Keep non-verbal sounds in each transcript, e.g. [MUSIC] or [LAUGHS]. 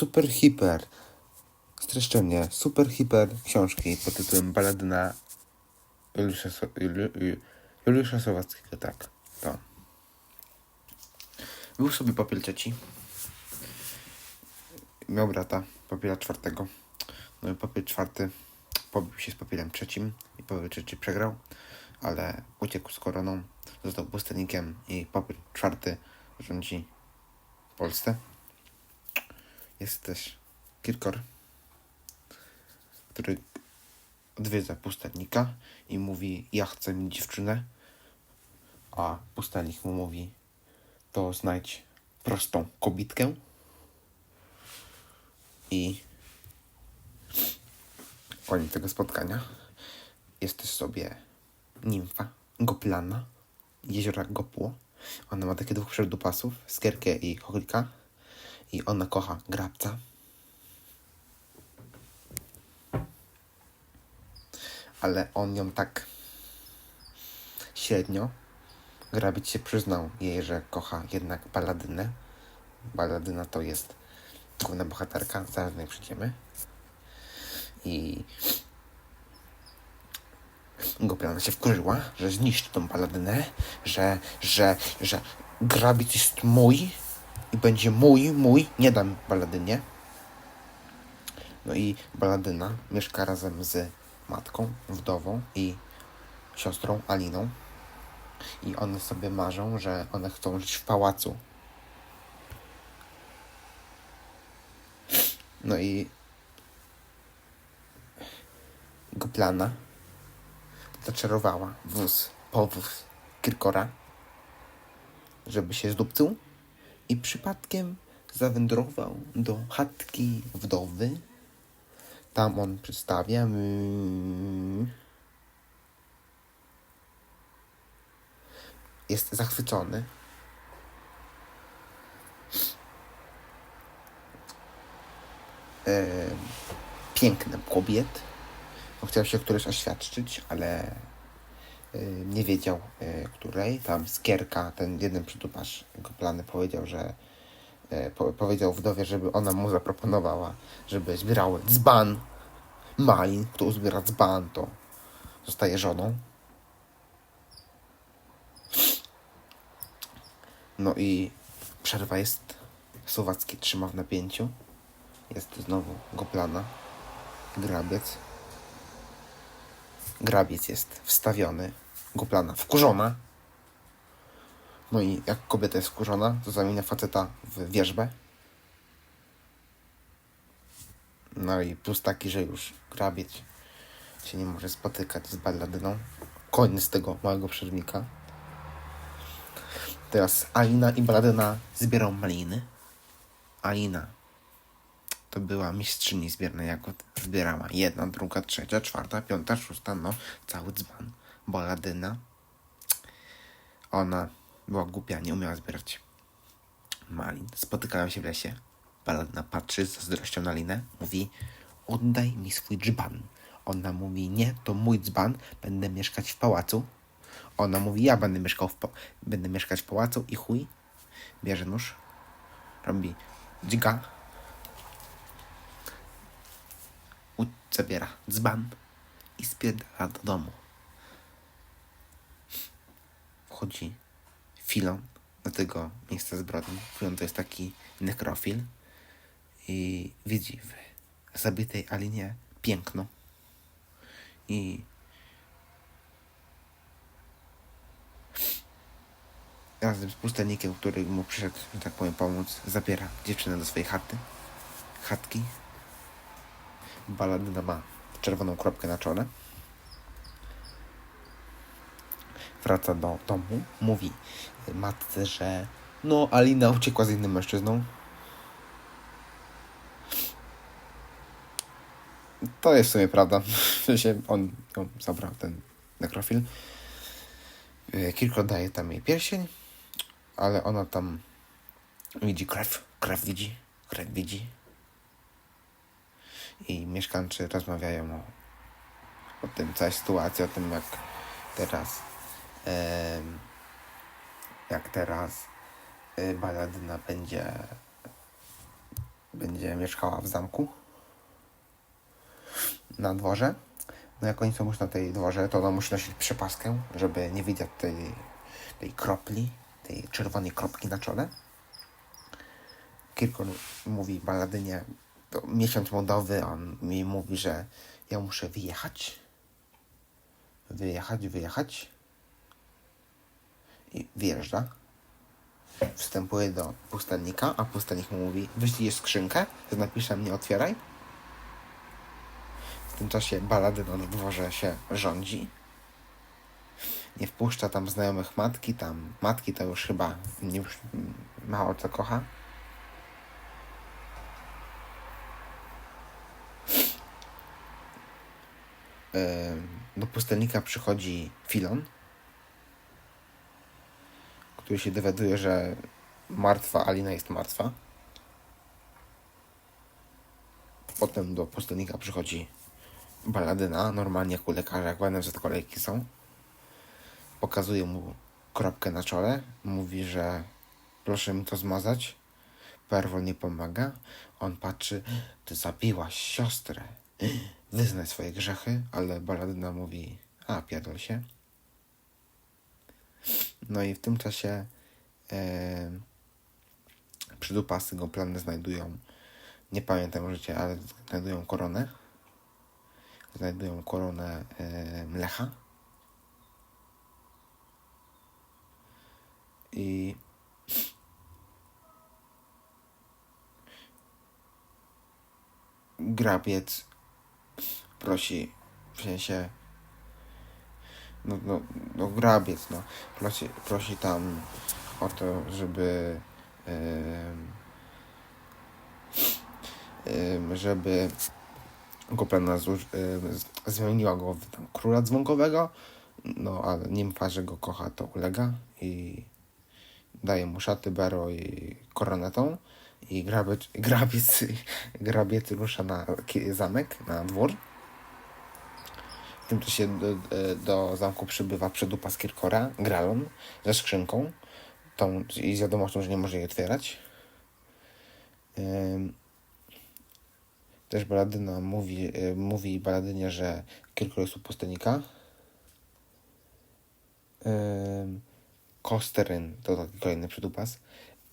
super hiper. Streszczenie. Super hiper książki pod tytułem Baladyna Juliusza, so Juli Ju- Juliusza Słowackiego. Tak, to. Był sobie papier trzeci. Miał brata, papiera czwartego. No i papier czwarty pobił się z papierem trzecim i papier trzeci przegrał, ale uciekł z koroną, został pustelnikiem i papier czwarty rządzi Polsce. Jest też Kirkor, który odwiedza pustelnika i mówi, ja chcę mieć dziewczynę, a pustelnik mu mówi, to znajdź prostą kobitkę i koniec tego spotkania jest też sobie nimfa, goplana, jeziora Gopło. Ona ma takie dwóch przedupasów, skierkę i chochlika. I ona kocha grabca. Ale on ją tak średnio. Grabić się przyznał jej, że kocha jednak baladynę. Baladyna to jest główna bohaterka, zaraz do niej przyjdziemy. I Goplana się wkurzyła, że zniszczy tą paladynę, że, że, że grabic jest mój i będzie mój, mój, nie dam baladynie. No i baladyna mieszka razem z matką, wdową i siostrą Aliną. I one sobie marzą, że one chcą żyć w pałacu. No i Goplana zaczarowała wóz, powóz Kirkora, żeby się zdupcył i przypadkiem zawędrował do chatki wdowy. Tam on przedstawia jest zachwycony. Em, pięknem kobiet. Chciał się któreś oświadczyć, ale nie wiedział y, której. Tam skierka, ten jeden przytupasz jego plany powiedział, że y, po, powiedział wdowie, żeby ona mu zaproponowała, żeby zbierały dzban malin. Kto uzbiera dzban, to zostaje żoną. No i przerwa jest. Słowacki trzyma w napięciu. Jest znowu goplana. Grabiec. Grabiec jest wstawiony. Goplana wkurzona. No i jak kobieta jest wkurzona, to zamienia faceta w wierzbę. No i plus taki, że już grabiec się nie może spotykać z balladyną. Koniec tego małego przerwnika. Teraz Alina i Baladyna zbierą maliny. Alina to była mistrzyni zbiernej jagód. Zbierała jedna, druga, trzecia, czwarta, piąta, szósta, no cały dzban. Baladyna. Ona była głupia, nie umiała zbierać malin. Spotykają się w lesie. Baladyna patrzy z zazdrością na Linę. Mówi, oddaj mi swój dzban. Ona mówi, nie, to mój dzban. Będę mieszkać w pałacu. Ona mówi, ja będę mieszkał w, będę mieszkać w pałacu i chuj. Bierze nóż. Robi dźga. U- zabiera dzban i spierdala do domu. Wchodzi Filon do tego miejsca zbrodni. Filon to jest taki nekrofil i widzi w zabitej Alinie piękno i razem z pustelnikiem, który mu przyszedł, że tak powiem, pomóc, zabiera dziewczynę do swojej chaty, chatki. Baladyna ma czerwoną kropkę na czole. Wraca do domu, mówi matce, że no, Alina uciekła z innym mężczyzną. To jest w sumie prawda. W sensie on ją zabrał, ten nekrofil. Y, Kilko daje tam jej pierścień, ale ona tam widzi krew, krew widzi, krew widzi. I mieszkańcy rozmawiają o, o tym, całej sytuacji, o tym jak teraz em, jak teraz y, Baladyna będzie będzie mieszkała w zamku na dworze. No jak oni są już na tej dworze, to ona musi nosić przepaskę, żeby nie widzieć tej, tej kropli, tej czerwonej kropki na czole. Kirkor mówi Baladynie, to miesiąc modowy, on mi mówi, że ja muszę wyjechać. Wyjechać, wyjechać. I wyjeżdża. Wstępuje do pustelnika, a pustelnik mu mówi, wyślij skrzynkę z napisem nie otwieraj. W tym czasie Baladyna na dworze się rządzi. Nie wpuszcza tam znajomych matki, tam matki to już chyba już mało co kocha. Do pustelnika przychodzi Filon, który się dowiaduje, że martwa Alina jest martwa. Potem do pustelnika przychodzi Baladyna, normalnie jak u lekarza, jak ładne że kolejki są. Pokazuje mu kropkę na czole, mówi, że proszę mi to zmazać. Perwol nie pomaga. On patrzy, ty zabiłaś siostrę. Wyznaj swoje grzechy, ale Baladyna mówi, a pierdol się. No i w tym czasie e, przydupasy go plany znajdują, nie pamiętam życie, ale znajdują koronę. Znajdują koronę e, mlecha. I grabiec prosi, w sensie, no, no, no grabiec, no, prosi, prosi tam o to, żeby, em, em, żeby em, z- zmieniła go w tam króla dzwonkowego, no, ale nimfa, że go kocha, to ulega i daje mu szaty, bero i koronetą i grabiec, grabiec, [LAUGHS] grabiec rusza na zamek, na dwór. Tym czasie do, do zamku przybywa przedupa z Kirkora, Gralon, ze skrzynką tą, i z wiadomością, że nie może jej otwierać. Też Baladyna mówi, y, mówi Baladynie, że Kirkor jest u pustelnika. Kosteryn, to taki kolejny przydupas,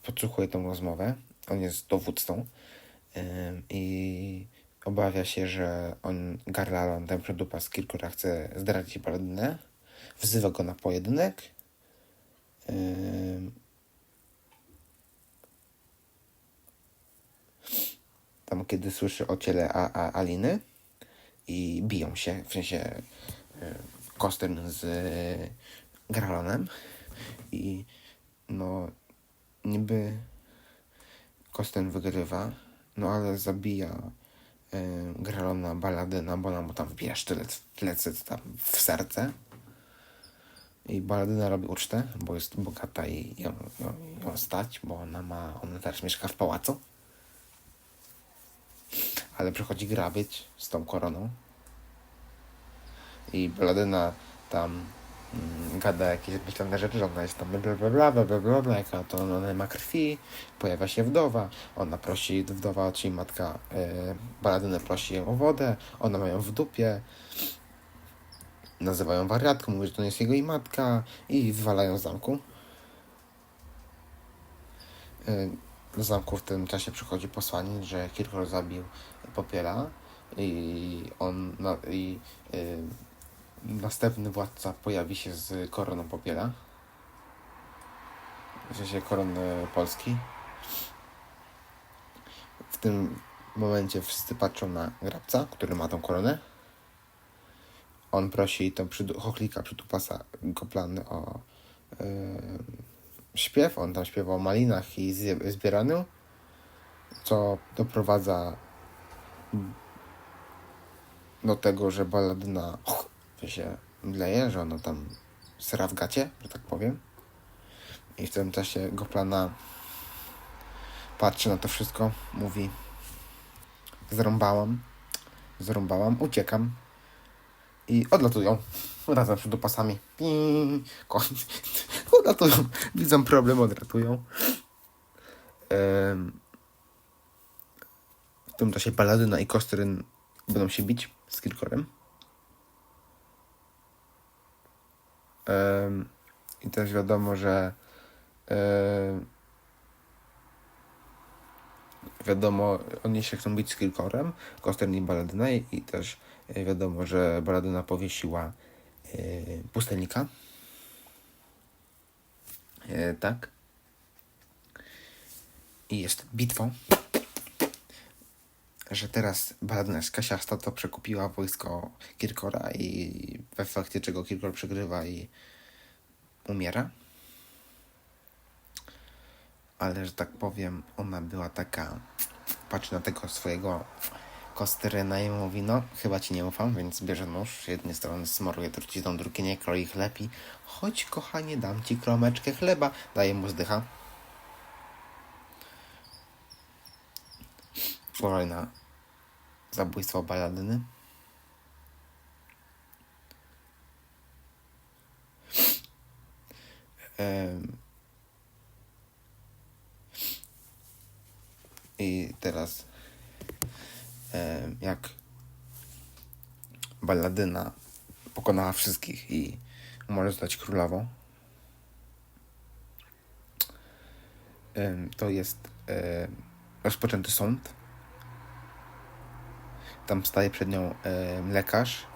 podsłuchuje tą rozmowę. On jest dowódcą i obawia się, że on, Garlalon, ten przydupas Kirkora chce zdradzić Baladynę. Wzywa go na pojedynek. Tam kiedy słyszy o ciele A, A, Aliny i biją się, w sensie y, Kostern z y, Gralonem i no niby Kosten wygrywa, no ale zabija Gralona Baladyna, bo ona mu tam wbija sztylet w plecy, tam w serce. I Baladyna robi ucztę, bo jest bogata i ją, ją, ją stać, bo ona ma, ona też mieszka w pałacu. Ale przychodzi grabieć z tą koroną. I Baladyna tam gada jakieś myślane rzeczy, że ona jest tam bla bla bla bla bla bla jaka to ona nie ma krwi, pojawia się wdowa, ona prosi, wdowa, czyli matka e, Baladynę prosi ją o wodę, ona ma ją w dupie, nazywają wariatką, mówi, że to nie jest jego i matka. I wywalają z zamku. E, Do zamku w tym czasie przychodzi posłaniec, że Kirkor zabił Popiela i on na, i y, następny władca pojawi się z koroną Popiela. W sensie korony Polski. W tym momencie wszyscy patrzą na Grabca, który ma tą koronę. On prosi tą przydu- chochlika przytupasa Goplany o y, śpiew. On tam śpiewa o malinach i zbieraniu, co doprowadza do tego, że baladyna to się mdleje, że ona tam sra w gacie, że tak powiem. I w tym czasie Goplana patrzy na to wszystko, mówi zrąbałam, zrąbałam, uciekam i odlatują [LAUGHS] razem przed dupasami. Pi- ko- [LAUGHS] Odlatują, widzą problem, odratują. Em, tym czasie Paladyna i Kostryn będą się bić z Kirkorem. I też wiadomo, że wiadomo, oni się chcą bić z Kirkorem, Kostryn i Baladyna i, też e, wiadomo, że Baladyna powiesiła pustelnika. E, tak. I jest bitwą że teraz Baladyna z Kasiasta to przekupiła wojsko Kirkora i w efekcie czego Kirkor przegrywa i umiera. Ale, że tak powiem, ona była taka, patrzy na tego swojego Kostyryna i mówi, no chyba ci nie ufam, więc bierze nóż, z jednej strony smoruje trucizną, drugi nie kroi chleb i chodź kochanie, dam ci kromeczkę chleba, daje mu zdycha. Uważaj na zabójstwo Baladyny. I teraz jak Baladyna pokonała wszystkich i może zostać królową, to jest rozpoczęty sąd. Tam staje przed nią lekarz,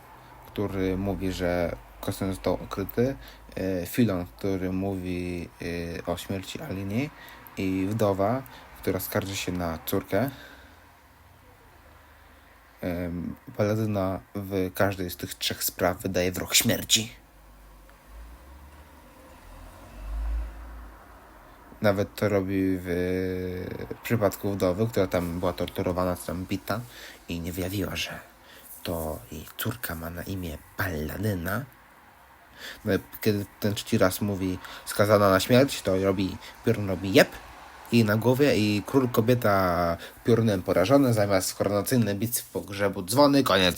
który mówi, że Kostyn został okryty. E, Filon, który mówi e, o śmierci Alini. I wdowa, która skarży się na córkę. Baladyna w każdej z tych trzech spraw wydaje wyrok śmierci. Nawet to robi w przypadku wdowy, która tam była torturowana, tam bita i nie wyjawiła, że to jej córka ma na imię Palladyna. No, kiedy ten trzeci raz mówi skazana na śmierć, to robi, piorun robi jeb i na głowie i król kobieta piorunem porażony, zamiast koronacyjnej bitwy pogrzebu dzwony, koniec.